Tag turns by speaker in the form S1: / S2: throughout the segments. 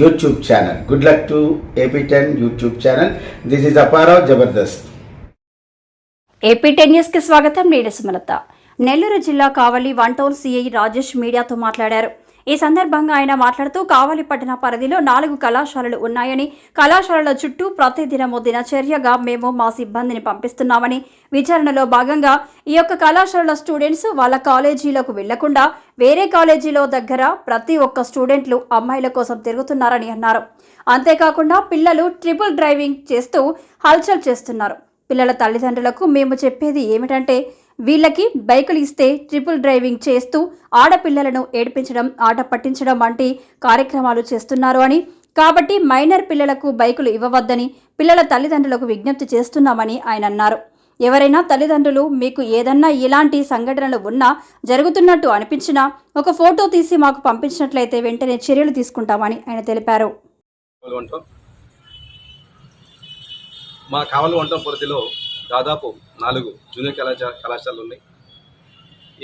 S1: YouTube channel good luck to AP ten YouTube channel this is Aparao Jabardasth
S2: AP ten న్యూస్కి స్వాగతం. నేను సుమలత. నెల్లూరు జిల్లా Kavali one town CI Rajesh మీడియాతో మాట్లాడారు. ఈ సందర్భంగా ఆయన మాట్లాడుతూ కావలి పట్టణ పరిధిలో నాలుగు కళాశాలలు ఉన్నాయని కళాశాలల చుట్టూ ప్రతిదినము దినచర్యగా మేము మా సిబ్బందిని పంపిస్తున్నామని. విచారణలో భాగంగా ఈ యొక్క కళాశాలల స్టూడెంట్స్ వాళ్ళ కాలేజీలకు వెళ్ళకుండా వేరే కాలేజీలో దగ్గర ప్రతి ఒక్క స్టూడెంట్లు అమ్మాయిల కోసం తిరుగుతున్నారని అన్నారు. అంతేకాకుండా పిల్లలు ట్రిపుల్ డ్రైవింగ్ చేస్తూ హల్చల్ చేస్తున్నారు. పిల్లల తల్లిదండ్రులకు మేము చెప్పేది ఏమిటంటే వీళ్ళకి బైకులు ఇస్తే ట్రిపుల్ డ్రైవింగ్ చేస్తూ ఆడపిల్లలను ఏడిపించడం ఆట పట్టించడం వంటి కార్యక్రమాలు చేస్తున్నారు అని. కాబట్టి మైనర్ పిల్లలకు బైకులు ఇవ్వవద్దని పిల్లల తల్లిదండ్రులకు విజ్ఞప్తి చేస్తున్నామని ఆయన అన్నారు. ఎవరైనా తల్లిదండ్రులు మీకు ఏదన్నా ఇలాంటి సంఘటనలు ఉన్నా జరుగుతున్నట్టు అనిపించినా ఒక ఫోటో తీసి మాకు పంపించినట్లయితే వెంటనే చర్యలు తీసుకుంటామని ఆయన తెలిపారు.
S3: మా కావలి వంటం పరిధిలో దాదాపు నాలుగు జూనియర్ కళాశాల కళాశాలలు ఉన్నాయి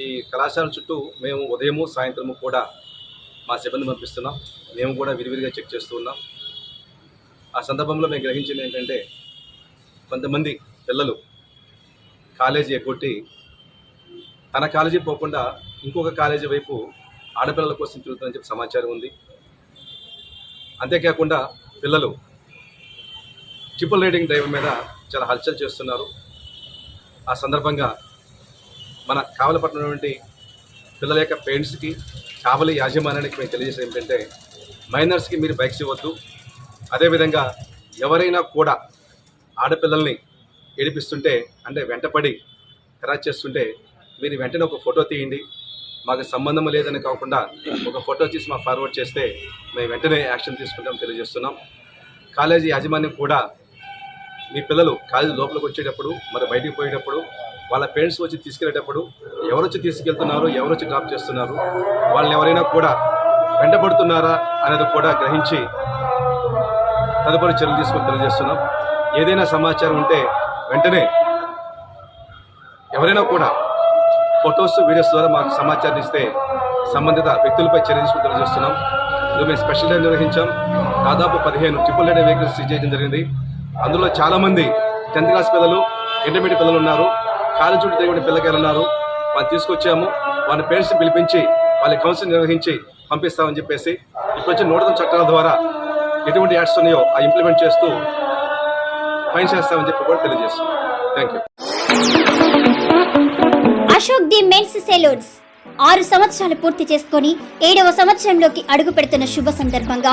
S3: ఈ కళాశాల చుట్టూ మేము ఉదయము సాయంత్రము కూడా మా సిబ్బంది పంపిస్తున్నాం. మేము కూడా విరివిరిగా చెక్ చేస్తూ ఉన్నాం. ఆ సందర్భంలో మేము గ్రహించింది ఏంటంటే కొంతమంది పిల్లలు కాలేజీ ఎగ్గొట్టి తన కాలేజీ పోకుండా ఇంకొక కాలేజీ వైపు ఆడపిల్లల కోసం తిరుగుతుందని చెప్పి సమాచారం ఉంది. అంతేకాకుండా పిల్లలు ట్రిపుల్ రైడింగ్ డ్రైవర్ మీద చాలా హల్చల్ చేస్తున్నారు. ఆ సందర్భంగా మన కావలపట్నం నుండి పిల్లల యొక్క పేరెంట్స్కి కావలి యాజమాన్యానికి మేము తెలియజేసేది ఏంటంటే మైనర్స్కి మీరు బైక్స్ ఇవ్వద్దు. అదేవిధంగా ఎవరైనా కూడా ఆడపిల్లల్ని ఏడిపిస్తుంటే అంటే వెంటపడి హెరాస్ చేస్తుంటే మీరు వెంటనే ఒక ఫోటో తీయండి. మాకు సంబంధం లేదని కాకుండా ఒక ఫోటో తీసి మాకు ఫార్వర్డ్ చేస్తే మేము వెంటనే యాక్షన్ తీసుకుంటాం తెలియజేస్తున్నాం. కాలేజీ యాజమాన్యం కూడా మీ పిల్లలు కాలేజీ లోపలికి వచ్చేటప్పుడు మరి బయటికి పోయేటప్పుడు వాళ్ళ పేరెంట్స్ వచ్చి తీసుకెళ్ళేటప్పుడు ఎవరొచ్చి తీసుకెళ్తున్నారు ఎవరొచ్చి డ్రాప్ చేస్తున్నారు వాళ్ళని ఎవరైనా కూడా వెంటబడుతున్నారా అనేది కూడా గ్రహించి తదుపరి చర్యలు తీసుకొని తెలియజేస్తున్నాం. ఏదైనా సమాచారం ఉంటే వెంటనే ఎవరైనా కూడా ఫొటోస్ వీడియోస్ ద్వారా మాకు సమాచారం ఇస్తే సంబంధిత వ్యక్తులపై చర్య తీసుకుని తెలియజేస్తున్నాం. ఇది మేము స్పెషల్ డే నిర్వహించాం. దాదాపు పదిహేను ట్రిపుల్ రైడ్ వెహికల్స్ సీజ్ చేయడం జరిగింది. అందులో చాలామంది టెన్త్ క్లాస్ పిల్లలు ఇంటర్మీడియట్ పిల్లలు ఉన్నారు. కాలేజ్ చుట్టూ తిరిగిన పిల్లకాయలు ఉన్నారు. వాళ్ళు తీసుకొచ్చాము. వాళ్ళ పేరెంట్స్ని పిలిపించి వాళ్ళ కౌన్సిలింగ్ నిర్వహించి పంపిస్తామని చెప్పేసి ఇప్పుడు వచ్చిన నూతన చట్టాల ద్వారా ఎటువంటి యాడ్స్ ఉన్నాయో ఆ ఇంప్లిమెంట్ చేస్తూ ఫైన్ చేస్తామని చెప్పి కూడా తెలియజేస్తున్నాం. Thank you
S4: Ashok the men's salons. ఆరు సంవత్సరాలు పూర్తి చేసుకొని ఏడవ సంవత్సరంలోకి అడుగు పెడుతున్న శుభ సందర్భంగా